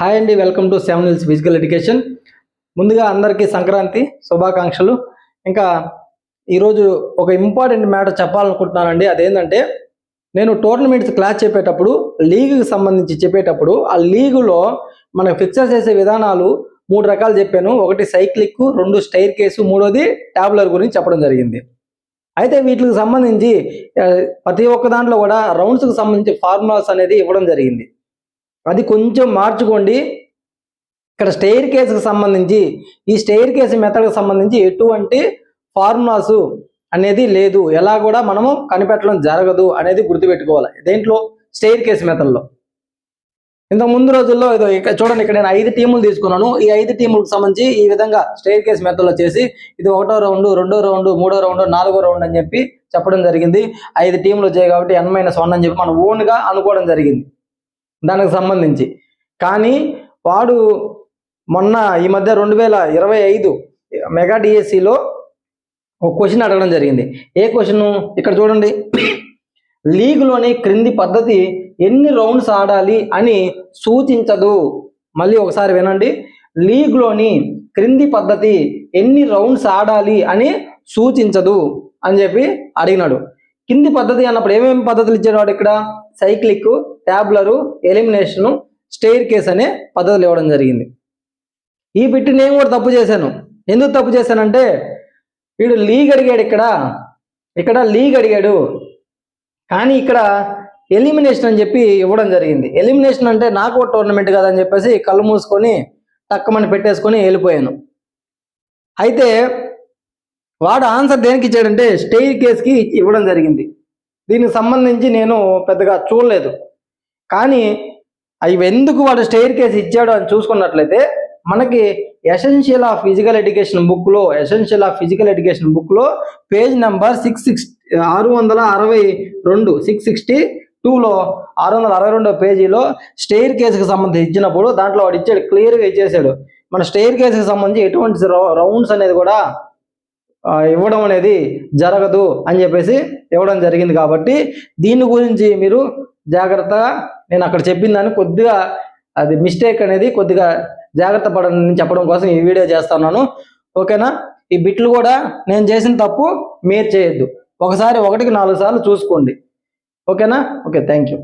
Hi అండి welcome to seven hills physical education. ముందుగా అందరికీ సంక్రాంతి శుభాకాంక్షలు. ఇంకా ఈరోజు ఒక ఇంపార్టెంట్ మ్యాటర్ చెప్పాలనుకుంటున్నానండి. అదేంటంటే నేను టోర్నమెంట్స్ క్లాస్ చెప్పేటప్పుడు లీగ్కి సంబంధించి చెప్పేటప్పుడు ఆ లీగులో మనం ఫిక్చర్ చేసే విధానాలు మూడు రకాలు చెప్పాను. ఒకటి సైక్లిక్ రెండు స్టైర్ కేసు మూడోది ట్యాబ్లర్ గురించి చెప్పడం జరిగింది. అయితే వీటికి సంబంధించి ప్రతి ఒక్క దాంట్లో కూడా రౌండ్స్కి సంబంధించి ఫార్ములాస్ అనేది ఇవ్వడం జరిగింది. అది కొంచెం మార్చుకోండి. ఇక్కడ స్టెయిర్ కేసుకు సంబంధించి ఈ స్టెయిర్ కేసు మెథడ్కి సంబంధించి ఎటువంటి ఫార్ములాస్ అనేది లేదు. ఎలా కూడా మనము కనిపెట్టడం జరగదు అనేది గుర్తుపెట్టుకోవాలి. దేంట్లో? స్టెయిర్ కేసు మెథడ్లో ఇంత ముందు రోజుల్లో ఏదో ఇక్కడ చూడండి ఇక్కడ నేను ఐదు టీములు తీసుకున్నాను. ఈ ఐదు టీములకు సంబంధించి ఈ విధంగా స్టెయిర్ కేస్ మెథడ్లో చేసి ఇది ఒకటో రౌండ్ రెండో రౌండ్ మూడో రౌండ్ నాలుగో రౌండ్ అని చెప్పి చెప్పడం జరిగింది. ఐదు టీములు వచ్చాయి కాబట్టి ఎన్ మైనస్ వన్ అని చెప్పి మనం ఓన్గా అనుకోవడం జరిగింది. దానికి సంబంధించి. కానీ వాడు మొన్న ఈ మధ్య రెండు వేల ఇరవై ఐదు మెగా డిఎస్సిలో ఒక క్వశ్చన్ అడగడం జరిగింది. ఏ క్వశ్చన్? ఇక్కడ చూడండి. లీగ్లోని క్రింది పద్ధతి ఎన్ని రౌండ్స్ ఆడాలి అని సూచించదు. మళ్ళీ ఒకసారి వినండి. లీగ్లోని క్రింది పద్ధతి ఎన్ని రౌండ్స్ ఆడాలి అని సూచించదు అని చెప్పి అడిగినాడు. కింది పద్ధతి అన్నప్పుడు ఏమేమి పద్ధతులు ఇచ్చేవాడు ఇక్కడ? Cyclic tabular elimination staircase అనే పద్ధతులు ఇవ్వడం జరిగింది. ఈ బిట్టి నేను కూడా తప్పు చేశాను. ఎందుకు తప్పు చేశానంటే వీడు లీగ్ అడిగాడు ఇక్కడ. ఇక్కడ లీగ్ అడిగాడు. కానీ ఇక్కడ ఎలిమినేషన్ అని చెప్పి ఇవ్వడం జరిగింది. ఎలిమినేషన్ అంటే నాకు టోర్నమెంట్ కదని చెప్పేసి కళ్ళు మూసుకొని టక్కమని పెట్టేసుకొని వెళ్ళిపోయాను. అయితే వాడు ఆన్సర్ దేనికి ఇచ్చాడంటే స్టెయిర్ కేస్కి ఇవ్వడం జరిగింది. దీనికి సంబంధించి నేను పెద్దగా చూడలేదు. కానీ అవి ఎందుకు వాడు స్టెయిర్ కేస్ ఇచ్చాడు అని చూసుకున్నట్లయితే మనకి ఎసెన్షియల్ ఆఫ్ ఫిజికల్ ఎడ్యుకేషన్ బుక్లో ఎసెన్షియల్ ఆఫ్ ఫిజికల్ ఎడ్యుకేషన్ బుక్లో పేజ్ నెంబర్ సిక్స్ సిక్స్ ఆరు వందల అరవై రెండు సిక్స్ సిక్స్టీ టూలో ఆరు వందల అరవై రెండో పేజీలో స్టెయిర్ కేసుకు సంబంధించి ఇచ్చినప్పుడు దాంట్లో వాడు ఇచ్చాడు క్లియర్గా ఇచ్చేసాడు. మన స్టెయిర్ కేసుకు సంబంధించి ఎటువంటి రౌండ్స్ అనేది కూడా ఇవ్వడం అనేది జరగదు అని చెప్పేసి ఇవ్వడం జరిగింది కాబట్టి దీని గురించి మీరు జాగ్రత్తగా నేను అక్కడ చెప్పిన దాన్ని కొద్దిగా అది మిస్టేక్ అనేది కొద్దిగా జాగ్రత్త పడని చెప్పడం కోసం ఈ వీడియో చేస్తున్నాను ఓకేనా? ఈ బిట్లు కూడా నేను చేసిన తప్పు మీరు చేయొద్దు. ఒకసారి ఒకటికి నాలుగు సార్లు చూసుకోండి. ఓకేనా? Okay thank you